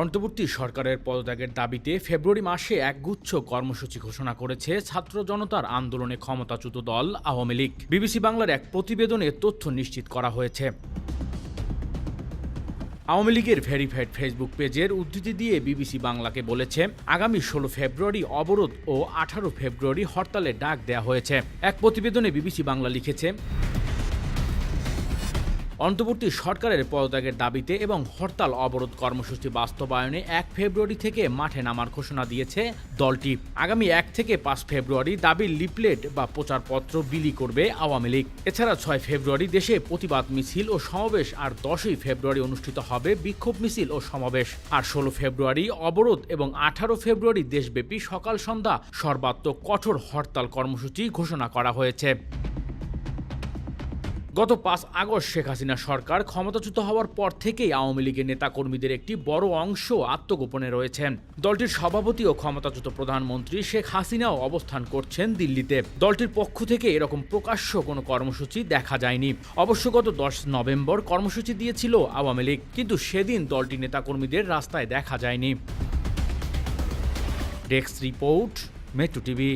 অন্তর্বর্তী সরকারের পদত্যাগের দাবিতে ফেব্রুয়ারি মাসে একগুচ্ছ কর্মসূচি ঘোষণা করেছে ছাত্র জনতার আন্দোলনে ক্ষমতাচ্যুত দল আওয়ামী লীগ। বিবিসি বাংলার এক প্রতিবেদনে তথ্য নিশ্চিত করা হয়েছে। আওয়ামী লীগের ভেরিফাইড ফেসবুক পেজের উদ্ধৃতি দিয়ে বিবিসি বাংলাকে বলেছে, আগামী ষোলো ফেব্রুয়ারি অবরোধ ও আঠারো ফেব্রুয়ারি হরতালের ডাক দেওয়া হয়েছে। এক প্রতিবেদনে বিবিসি বাংলা লিখেছে অন্তর্বর্তী সরকারের পদত্যাগের দাবিতে এবং হরতাল অবরোধ কর্মসূচি বাস্তবায়নে এক ফেব্রুয়ারি থেকে মাঠে নামার ঘোষণা দিয়েছে দলটি। আগামী এক থেকে পাঁচ ফেব্রুয়ারি দাবির লিপলেট বা প্রচারপত্র বিলি করবে আওয়ামী লীগ। এছাড়া ছয় ফেব্রুয়ারি দেশে প্রতিবাদ মিছিল ও সমাবেশ আর দশই ফেব্রুয়ারি অনুষ্ঠিত হবে বিক্ষোভ মিছিল ও সমাবেশ। আর ষোলো ফেব্রুয়ারি অবরোধ এবং আঠারো ফেব্রুয়ারি দেশব্যাপী সকাল সন্ধ্যা সর্বাত্মক কঠোর হরতাল কর্মসূচি ঘোষণা করা হয়েছে। গত পাঁচ আগস্ট শেখ হাসিনা সরকার ক্ষমতাচ্যুত হওয়ার পর থেকেই আওয়ামী লীগের নেতাকর্মীদের একটি বড় অংশ আত্মগোপনে রয়েছেন দলটির সভাপতি ও ক্ষমতাচ্যুত প্রধানমন্ত্রী শেখ হাসিনাও অবস্থান করছেন দিল্লিতে। দলটির পক্ষ থেকে এরকম প্রকাশ্য কোনো কর্মসূচি দেখা যায়নি। অবশ্য গত দশ নভেম্বর কর্মসূচি দিয়েছিল আওয়ামী লীগ, কিন্তু সেদিন দলটির নেতাকর্মীদের রাস্তায় দেখা যায়নি। Desk report, metro TV.